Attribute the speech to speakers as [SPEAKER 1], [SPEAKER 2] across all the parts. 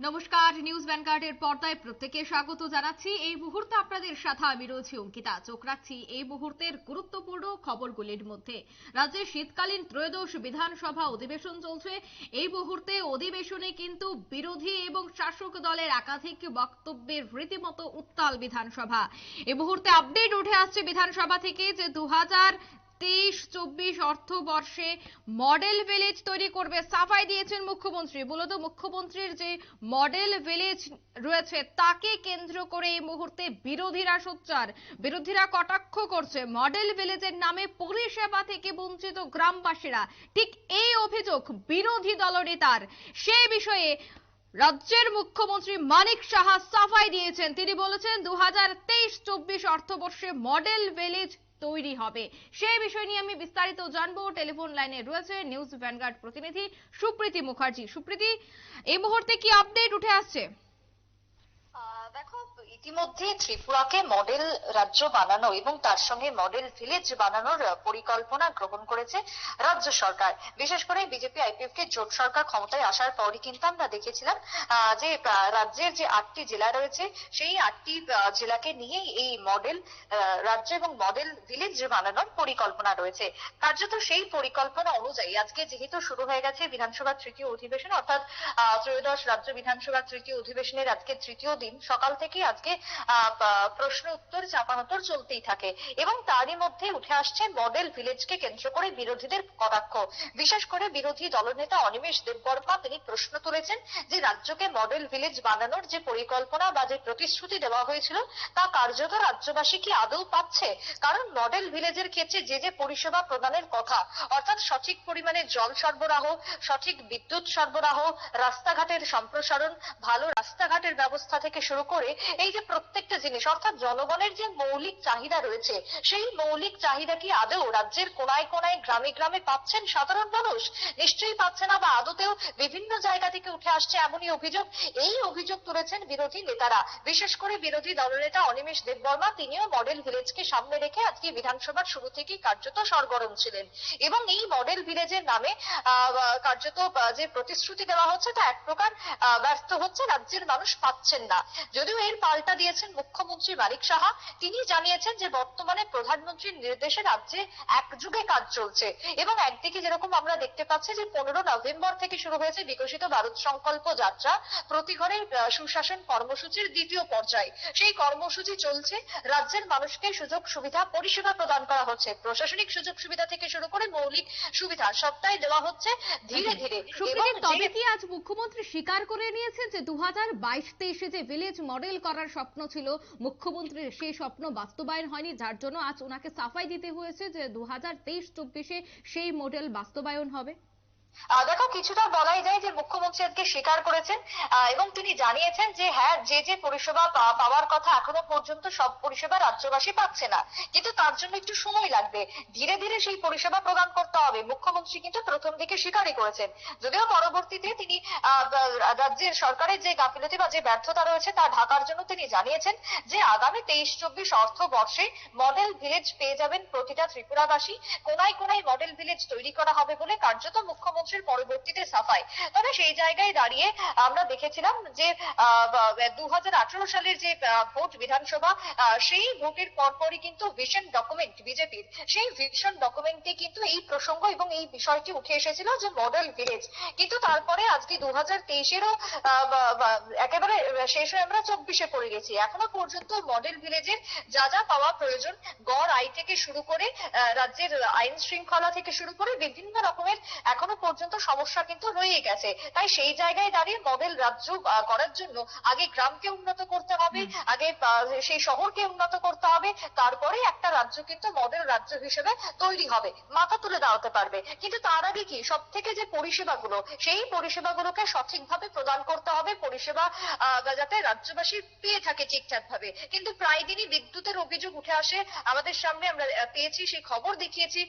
[SPEAKER 1] নমস্কার, নিউজ ভ্যানগার্ডের পর্দায় প্রত্যেকে স্বাগত জানাচ্ছি। এই মুহূর্তে আপনাদের সাথে আমি রয়েছি অঙ্কিতা। চোখ রাখছি এই মুহূর্তের গুরুত্বপূর্ণ খবরগুলির মধ্যে। রাজ্যে শীতকালীন ত্রয়োদশ বিধানসভা অধিবেশন চলছে। এই মুহূর্তে অধিবেশনে কিন্তু বিরোধী এবং শাসক দলের একাধিক বক্তব্যের রীতিমতো উত্তাল বিধানসভা। এই মুহূর্তে আপডেট উঠে আসছে বিধানসভা থেকে যে দু হাজার তেইশ, চব্বিশ অর্থবর্ষে মডেল ভিলেজ তৈরি করবে। সাফাই দিয়েছেন মুখ্যমন্ত্রী। মূলত মুখ্যমন্ত্রীর যে মডেল ভিলেজ রয়েছে, তাকে কেন্দ্র করে এই মুহূর্তে বিরোধীরা সোচ্চার। বিরোধীরা কটাক্ষ করছে। মডেল ভিলেজের নামে পরিষেবা থেকে বঞ্চিত গ্রামবাসীরা। ঠিক এই অভিযোগ বিরোধী দলনেতার। সেই বিষয়ে রাজ্যের মুখ্যমন্ত্রী মানিক সাহা সাফাই দিয়েছেন। তিনি বলেছেন দু হাজার তেইশ, চব্বিশ অর্থবর্ষে মডেল ভিলেজ তৈরি হবে। সেই বিষয় নিয়ে আমি বিস্তারিত জানব। টেলিফোন লাইনে রয়েছে নিউজ ভ্যানগার্ড প্রতিনিধি সুপ্রীতি মুখার্জি। সুপ্রীতি, এই মুহূর্তে কি আপডেট উঠে আসছে?
[SPEAKER 2] দেখো, ইতিমধ্যে ত্রিপুরাকে মডেল রাজ্য বানানো এবং তার সঙ্গে মডেল ভিলেজ বানানোর পরিকল্পনা গ্রহণ করেছে রাজ্য সরকার। বিশেষ করে বিজেপি, আইপিএফ কে জোট সরকার ক্ষমতায় আসার পরই কিন্তু আমরা দেখেছিলাম যে রাজ্যের যে আটটি জেলা রয়েছে, সেই আটটি জেলাকে নিয়েই এই মডেল রাজ্য এবং মডেল ভিলেজ বানানোর পরিকল্পনা রয়েছে। কার্যত সেই পরিকল্পনা অনুযায়ী আজকে যেহেতু শুরু হয়ে গেছে বিধানসভার তৃতীয় অধিবেশন, অর্থাৎ ত্রয়োদশ রাজ্য বিধানসভার তৃতীয় অধিবেশনের আজকে তৃতীয় দিন সকাল থেকে আজকে প্রশ্ন উত্তর চাপানোত্তর চলতেই থাকে। এবং তারই মধ্যে উঠে আসছে মডেল ভিলেজকে কেন্দ্র করে বিরোধীদের কটাক্ষ। বিশেষ করে বিরোধী দলনেতা অনিমেষ দেববর্মা তিনি প্রশ্ন তুলেছেন যে রাজ্যকে মডেল ভিলেজ বানানোর যে পরিকল্পনা বা যে প্রতিশ্রুতি দেওয়া হয়েছিল, তা কার্যত রাজ্যবাসী কি আদৌ পাচ্ছে? কারণ মডেল ভিলেজের ক্ষেত্রে যে যে পরিষেবা প্রদানের কথা, অর্থাৎ সঠিক পরিমাণে জল সরবরাহ, সঠিক বিদ্যুৎ সরবরাহ, রাস্তাঘাটের সম্প্রসারণ, ভালো রাস্তাঘাটের ব্যবস্থা থেকে শুরু করে এই যে প্রত্যেকটা জিনিস, অর্থাৎ জনগণের যে মৌলিক চাহিদা রয়েছে, সেই মৌলিক চাহিদা কি আদৌ রাজ্যের কোনায় কোনায়, গ্রামে গ্রামে পাচ্ছেন সাধারণ মানুষ? নিশ্চয়ই পাচ্ছে না বা আদতেও বিভিন্ন জায়গা থেকে উঠে আসছে এমনই অভিযোগ। এই অভিযোগ তুলেছেন বিরোধী নেতারা। বিশেষ করে বিরোধী দলনেতা অনিমেষ দেববর্মা, তিনিও মডেল ভিলেজকে সামনে রেখে আজকে বিধানসভার শুরু থেকেই কার্যত সরগরম ছিলেন। এবং এই মডেল ভিলেজের নামে কার্যত যে প্রতিশ্রুতি দেওয়া হচ্ছে তা এক প্রকার ব্যর্থ হচ্ছে, রাজ্যের মানুষ পাচ্ছেন না। যদিও এর পাল্টা দিয়েছেন মুখ্যমন্ত্রী মানিক সাহা তিনি জানিয়েছেন যে বর্তমানে প্রধানমন্ত্রীর নির্দেশে রাজ্যে একযুগে কাজ চলছে। এবং একদিকে যেরকম আমরা দেখতে পাচ্ছি যে পনেরো নভেম্বর থেকে শুরু হয়েছে বিকশিত ভারত সংকল্প যাত্রা প্রতি ঘরে সুশাসন কর্মসূচির দ্বিতীয় পর্যায়। সেই কর্মসূচি চলছে রাজ্যের মানুষকে সুযোগ সুবিধা পরিষেবা প্রদান করা হচ্ছে। প্রশাসনিক সুযোগ সুবিধা থেকে শুরু করে মৌলিক সুবিধা সবটাই দেওয়া হচ্ছে ধীরে ধীরে। এবং
[SPEAKER 1] সুপ্রীতি তবে কি আজ মুখ্যমন্ত্রী স্বীকার করে নিয়েছেন যে দু হাজার বাইশ তেইশে যে ভিলেজ মডেল করার স্বপ্ন ছিল। মুখ্যমন্ত্রীর সেই স্বপ্ন বাস্তবায়ন হয়নি, যার জন্য আজ ওনাকে সাফাই দিতে হয়েছে যে দু হাজার তেইশ চব্বিশে সেই মডেল বাস্তবায়ন হবে।
[SPEAKER 2] দেখো, কিছুটা বলাই যায় যে মুখ্যমন্ত্রী আজকে স্বীকার করেছেন এবং তিনি জানিয়েছেন যে হ্যাঁ যে যে পরিষেবা পাওয়ার কথা এখনও পর্যন্ত সব পরিষেবা রাজ্যবাসী পাচ্ছে না। কিন্তু তার জন্য একটু সময় লাগবে। ধীরে ধীরে সেই পরিষেবা প্রদান করতে হবে। মুখ্যমন্ত্রী কিন্তু প্রথম দিকে স্বীকারই করেছেন। যদিও পরবর্তীতে তিনি রাজ্যের সরকারের যে গাফিলতি বা যে ব্যর্থতা রয়েছে তা ঢাকার জন্য তিনি জানিয়েছেন যে, আগামী তেইশ চব্বিশ অর্থ বর্ষে মডেল ভিলেজ পেয়ে যাবেন প্রতিটা ত্রিপুরাবাসী। কোনায় কোনায় মডেল ভিলেজ তৈরি করা হবে বলে কার্যত মুখ্যমন্ত্রীর পরবর্তীতে সাফাই। তবে সেই জায়গায় দাঁড়িয়ে আমরা দেখেছিলাম যে দু সালের যে ভোট বিধানসভা সেই ভোটের পরপরই কিন্তু ভিশন ডকুমেন্ট বিজেপির, সেই ভিশন ডকুমেন্টে কিন্তু এই প্রসঙ্গ এবং এই বিষয়টি উঠে এসেছিল যে মডেল ভিলেজ কিন্তু তারপরে আজকে দু হাজার তেইশেরও একেবারে শেষ হয়ে আমরা চব্বিশে পড়ে গেছি। এখনও পর্যন্ত মডেল ভিলেজের যা যা পাওয়া প্রয়োজন, গড় আয় থেকে শুরু করে রাজ্যের আইন শৃঙ্খলা থেকে শুরু করে বিভিন্ন রকমের এখনও পর্যন্ত সমস্যা কিন্তু রয়ে গেছে। তাই সেই জায়গায় দাঁড়িয়ে মডেল রাজ্য করার জন্য আগে গ্রামকে উন্নত করতে হবে আগে সেই শহরকে উন্নত করতে হবে তারপরে একটা রাজ্য কিন্তু মডেল রাজ্য হিসেবে তৈরি হবে মাথা তুলে দাঁড়াতে পারবে। কিন্তু তার আগে কি সব থেকে যে পরিষেবাগুলো সেই পরিষেবাগুলোকে সঠিকভাবে প্রদান করতে হবে পরিষেবা যাতে রাজ্যবাসী পেয়ে থাকে ঠিকঠাক ভাবে কিন্তু প্রায় দিনই বিদ্যুতের অভিযোগ উঠে আসে আমাদের সামনে আমরা পেয়েছি সেই খবর দেখিয়েছি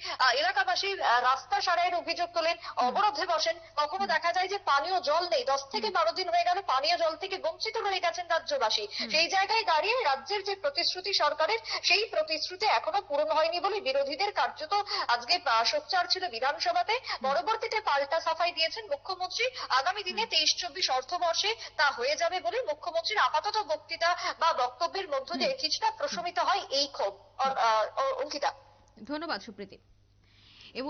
[SPEAKER 2] এলাকাবাসী রাস্তা সারাইয়ের অভিযোগ তোলেন অবরোধে বসেন। কখনো দেখা যায় যে পানীয় জল নেই। দশ থেকে বারো দিন হয়ে গেল পানীয় জল থেকে বঞ্চিত হয়ে গেছেন রাজ্যবাসী। সেই জায়গায় দাঁড়িয়ে রাজ্যের যে প্রতিশ্রুতি সরকারের সেই প্রতিশ্রুতি এখনও পূরণ হয়নি বলে বিরোধীদের কার্যত আজকে সোচ্চার ছিল বিধানসভাতে। পরবর্তীতে পাল্টা সাফাই দিয়েছেন মুখ্যমন্ত্রী। আগামী দিনে তেইশ চব্বিশ অর্থবর্ষে তা হয়ে যাবে বলে মুখ্যমন্ত্রীর আপাতত বক্তৃতা বা বক্তব্যের মধ্য দিয়ে কিছুটা প্রশমিত হয় এই ক্ষোভ। অঙ্কিতা।
[SPEAKER 1] ধন্যবাদ সুপ্রীতি। এ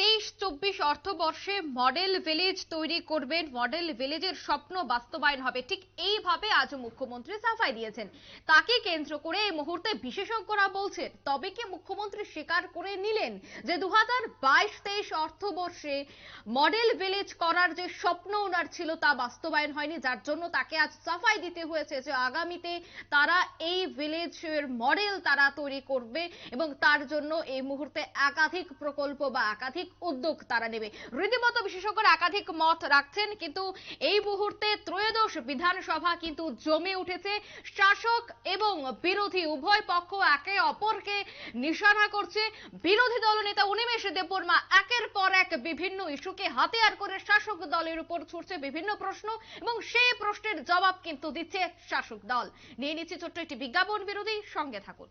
[SPEAKER 1] তেইশ চব্বিশ অর্থবর্ষে মডেল ভিলেজ তৈরি করবেন। মডেল ভিলেজের স্বপ্ন বাস্তবায়ন হবে। ঠিক এইভাবে আজ মুখ্যমন্ত্রী সাফাই দিয়েছেন। তাকে কেন্দ্র করে এই মুহূর্তে বিশেষজ্ঞরা বলছেন, তবে কি মুখ্যমন্ত্রী স্বীকার করে নিলেন যে দু হাজার বাইশ তেইশ অর্থবর্ষে মডেল ভিলেজ করার যে স্বপ্ন ওনার ছিল তা বাস্তবায়ন হয়নি, যার জন্য তাকে আজ সাফাই দিতে হয়েছে যে আগামীতে তারা এই ভিলেজের মডেল তারা তৈরি করবে এবং তার জন্য এই মুহূর্তে একাধিক প্রকল্প বা একাধিক উদ্যোগ তারা নেবে। রীতিমতো বিশেষজ্ঞরা একাধিক মত রাখছেন, কিন্তু এই মুহূর্তে ত্রয়োদশ বিধানসভা কিন্তু জমে উঠেছে। শাসক এবং বিরোধী উভয় পক্ষ একে অপরকে নিশানা করছে। বিরোধী দলনেতা উনিমেষ দেববর্মা একের পর এক বিভিন্ন ইস্যুকে হাতিয়ার করে শাসক দলের উপর ছুটছে বিভিন্ন প্রশ্ন এবং সেই প্রশ্নের জবাব কিন্তু দিচ্ছে শাসক দল। নিয়ে নিচ্ছে ছোট্ট একটি বিজ্ঞাপন, বিরোধী সঙ্গে থাকুন।